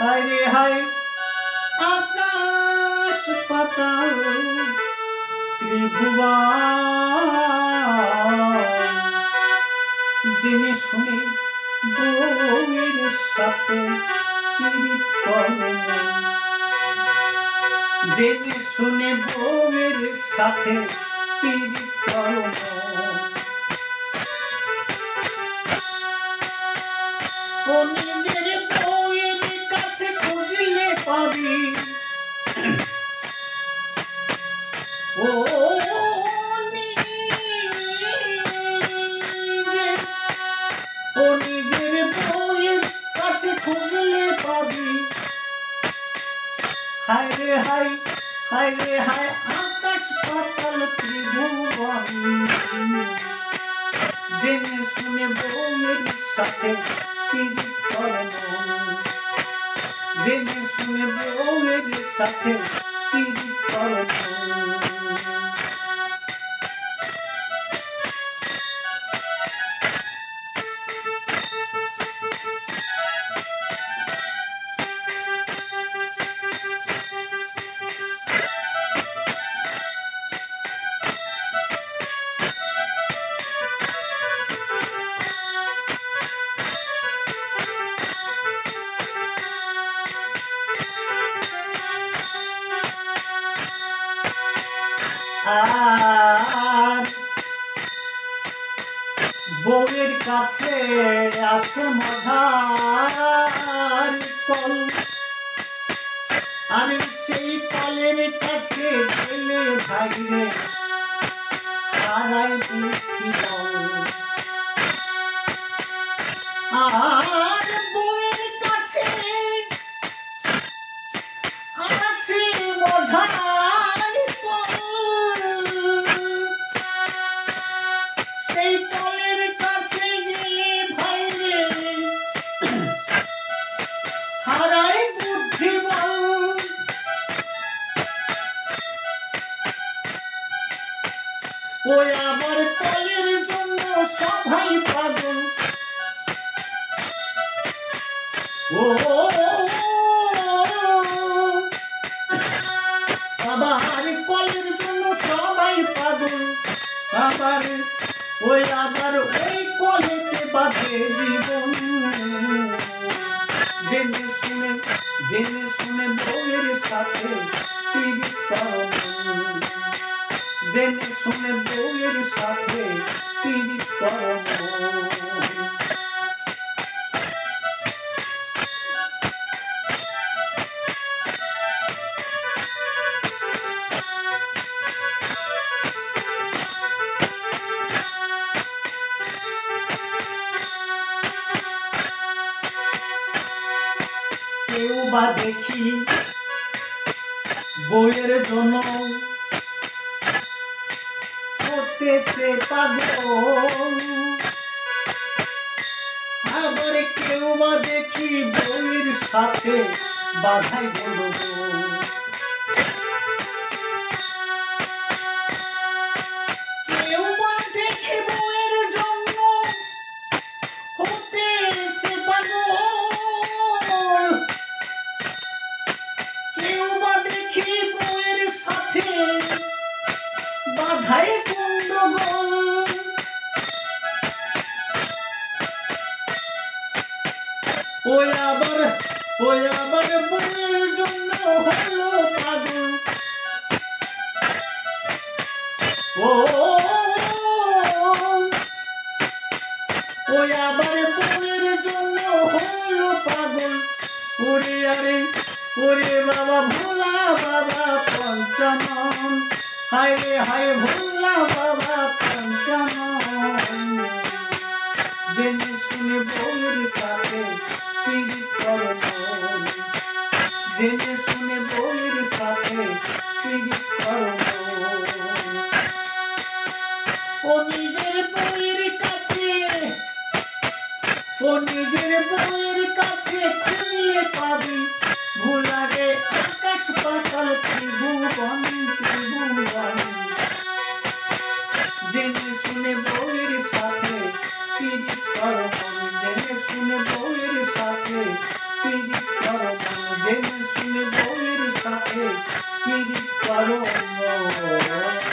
হায় রে হায়, আকাশ পাতাল, ত্রিভুবন। জেনে শুনে বউয়ের সাথে জেনে শুনে বউয়ের সাথে পীড়িত কর্ম হায় রে হায় হায় রে হায়, আকাশ পাতাল ত্রিভুবন। জেনে শুনে বৌমের সাথে পীড়িত কর্ম জেনে শুনে বৌমের সাথে পীড়িত কর্ম আর বউয়ের কাছে আছে মধার কল। আর সেই কলের কাছে গেলে ভাগলে হারাই বুঝি আর হারাই বুদ্ধি বল ওই আবার কলের জন্য সবাই পাগল। ও আবার ওই আবার ওই জীবন। শুনে বউয়ের সাথে। জেনে শুনে বউয়ের সাথে বা দেখি। বইয়ের জন্য করতেছে পাগল। আবার কেউ বা দেখি বইয়ের সাথে বাধাই গন্ডগোল বাধাই গন্ডগোল ওই আবার ওই আবার বউয়ের জন্য হলো পাগল ও, ওই আবার বউয়ের জন্য হলো পাগল ওরে আরে, ওরে বাবা ভোলা বাবা পঞ্চানন হায় হায় ভোলা বাবা পঞ্চম জেনে শুনে বউয়ের সাথে পীড়িত করণ জেনে শুনে বউয়ের সাথে পীড়িত করণ Thank you.